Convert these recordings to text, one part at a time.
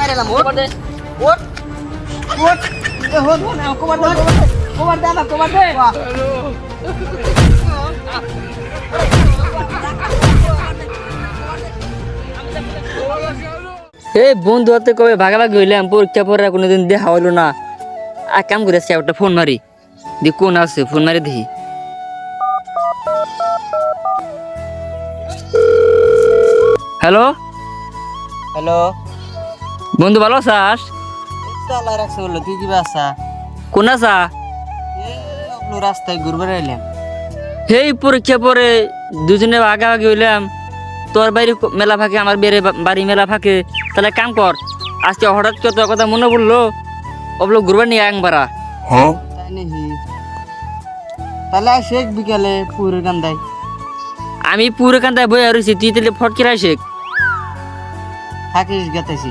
মারিলাম ওট ওট ওট এ হন হন কবার দে কবার দে না কবার দে এই বন্ধু হাতে কবে ভাগাভাগি হইলাম পরীক্ষা পরে কোনোদিন দেখা হইল না। আর কাম করে আসছে একটা ফোন মারি। দি কোন আছে ফোন মারি দেখি। হ্যালো? হ্যালো? বন্ধু ভালো আছাস? আল্লাহ রাখছে বলল তুই কি বাসা কোন আছা? আপনি রাস্তায় ঘুরবে এলাম সেই পরীক্ষা পরে দুজনে ভাগাভাগি হইলাম। তোর বাড়ি মেলা ফাঁকে আমার বেড়ে বাড়ি মেলা ফাঁকে। তাহলে কাম কর আজকে হঠাৎ কত কথা মনে পড়ল ওগুলো ঘুরবার নিয়ে একবারা। তাই নাকি? তাহলে শেখ বিকালে পুরো কান্দাই আমি পুরো কান্তায় বই রয়েছি তুই তাহলে ফটকিরা শেখ। থাকিস গেতেছি।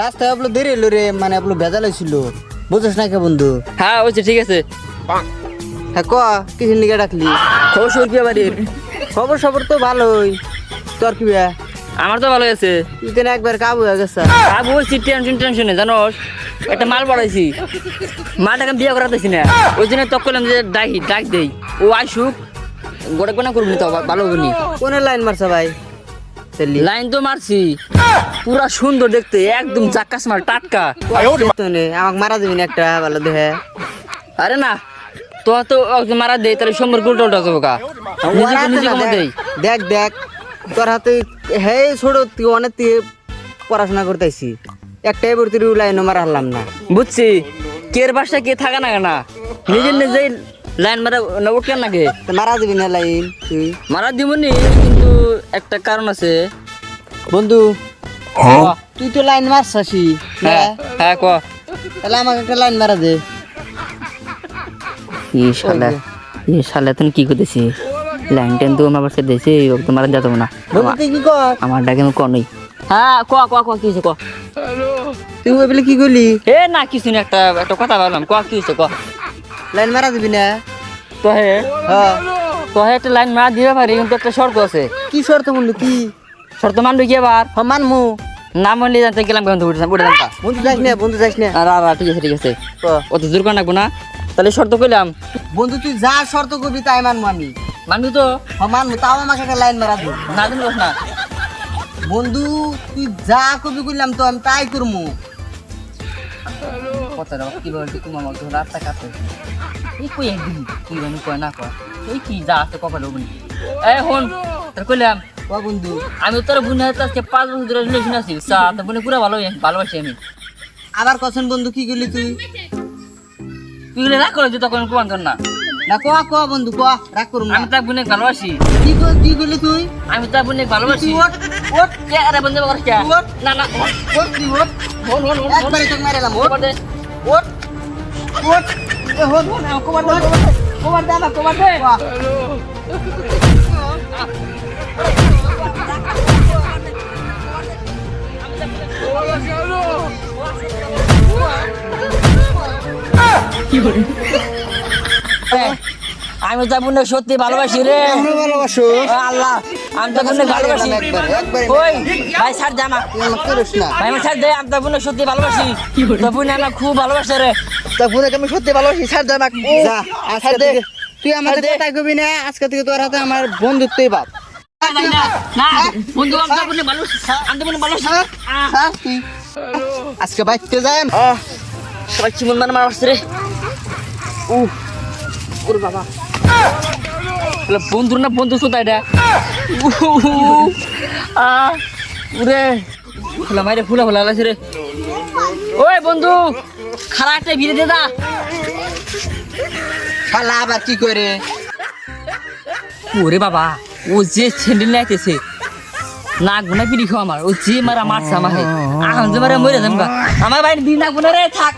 রাস্তায় আপলো দেরি এলো রে মানে আপলো ভেজাল ছিল বুঝছ না কে বন্ধু? হ্যাঁ ওই ঠিক আছে। হ্যাঁ ক? কিসের লিগে ডাকলি? খবর সবর কি বাড়ির খবর সবর তো ভালোই। তোর কি? আমার তো ভালো আছে। তুই কেন একবার কাবু হয়ে গেছে। আমি বলছি টেনশন টেনশনে জানোস? একটা মাল বাড়াইছি। মালটাকে আমি বিয়ে করাতেছি না। ওই জন্য তক করলাম যে ডাকি ডাক দেই। ও আইসুক গোটা গোনা করবি তো ভালো হবনি কোন লাইন মারছে ভাই? লাইন তো মারছি। পুরা সুন্দর দেখতে একদম চাক্কাস মাল টাটকা। আমাকে মারা দিবি না একটা ভালো দেহে। আরে না তো তো মারা দেই তাহলে সম্পর্ক উল্টা উল্টা যাব কা দেখ দেখ তোর হাতে হে ছোট তুই অনেক তুই পড়াশোনা করতেছি। একটাই ভর্তি লাইন মারা হারলাম না। বুঝছি। কের বাসা কে থাকা না না। নিজের নিজেই লাইন মারা না উঠলেন নাকি? মারা দিবি না লাইন তুই। মারা দিবনি কিন্তু একটা কারণ আছে। বন্ধু তুই তো লাইন মারছাসি হ্যাঁ হ্যাঁ ক? তাহলে আমাকে একটা লাইন মারা দে। ই শালা ই শালা তুমি কি করতেছি? লাইন টেন তো আমার বাসা দিয়েছে তোমার যেত না। তুই কি কর? আমার ডাকে আমি কনই হ্যাঁ ক ক ক কি ক? তুই ওই বলে কি করলি? এ না কিছু না একটা একটা কথা বললাম ক কি হয়েছে ক? লাইন মারা দিবি না? তো হে হ্যাঁ। তো হে একটা লাইন মারা দিতে পারি কিন্তু একটা শর্ত আছে। কি শর্ত বন্ধু কি? শর্ত মানবি কি আবার হ্যাঁ মানমু। না মানলে জানতে গেলাম কিন্তু উঠে উঠে জানতা বন্ধু যাইস না বন্ধু যাইস না। আর আর ঠিক আছে ঠিক আছে। অত জোর করে রাখব না? তাহলে শর্ত কইলাম। বন্ধু তুই যা শর্ত করবি তাই মানবো আমি। মানবি তো? হ্যাঁ মানবো তাও আমাকে একটা লাইন মারা দে না দিন না। বন্ধু তুই যা করবি করলাম তো আমি তাই করব কথা দাও কি বলছি তুমি আমার তো রাতটা কাটে এই কই একদিন আমি কয় না কয়। এই কি যা আছে কপাল হবনি এই হন তোর কইলাম ক বন্ধু আমি তোর বোনের হাতে আজকে পাঁচ বছর ধরে রিলেশন আছি তোর বোনে পুরো ভালো ভালোবাসি আমি। আবার কখন বন্ধু কি করলি তুই? তুই বলে রাগ করে তখন কোয়ান কর না। না ক ক বন্ধু ক রাগ করুম না। আমি তার বোনে ভালোবাসি। কি কি করলি তুই? আমি তার বোনে ভালোবাসি। ওঠ কে আরে বন্ধু না না ওঠ তুই ওঠ। হন হন হন একবারে তোকে মারালাম ওঠ ওঠ। ওঠ। ওঠ। কবার দে কবার দে। আমার কবার দে আমি তার বোনে সত্যি ভালোবাসি রে। ভালোবাসো? আল্লাহ আমি তার বোনে ভালোবাসি। ওই ভাই ছাড় জামা তুই আমাকে করিস না। ভাই আমার ছাড় দে আমি তার বোনে সত্যি ভালোবাসি। তোর বোনে আমার খুব ভালোবাসে রে। তা বোনকে আমি সত্যি ভালোবাসি স্যার দে আমাকে। যা আজকে থেকে তুই আমাদের দে। কথা কবি না আজকে থেকে তোর হাতে আমার বন্ধুত্বই ভালোবাসি আহ, হ্যাঁ? তুই আজকে বাইতে যাই আহ, সবাই চিমন মানে মারছে রে? উহ ওরে বাবা। বলে বন্ধু না বন্ধু শোধা এটা? উরে ফুলা মাইরে, ফুলা ফুলা লাগছে রে। ওই বন্ধু একটা ভিড়ে দে দা। শালা আবার কি করে? ওরে বাবা, ও যে স্যান্ডেল নাইতেছে না গুনা পিড়ি খাও আমার। ও যে মারা মারছে আমাকে। আহ যে মারা মরে যাম আমার ভাই দিন না গুনা রে, থাক।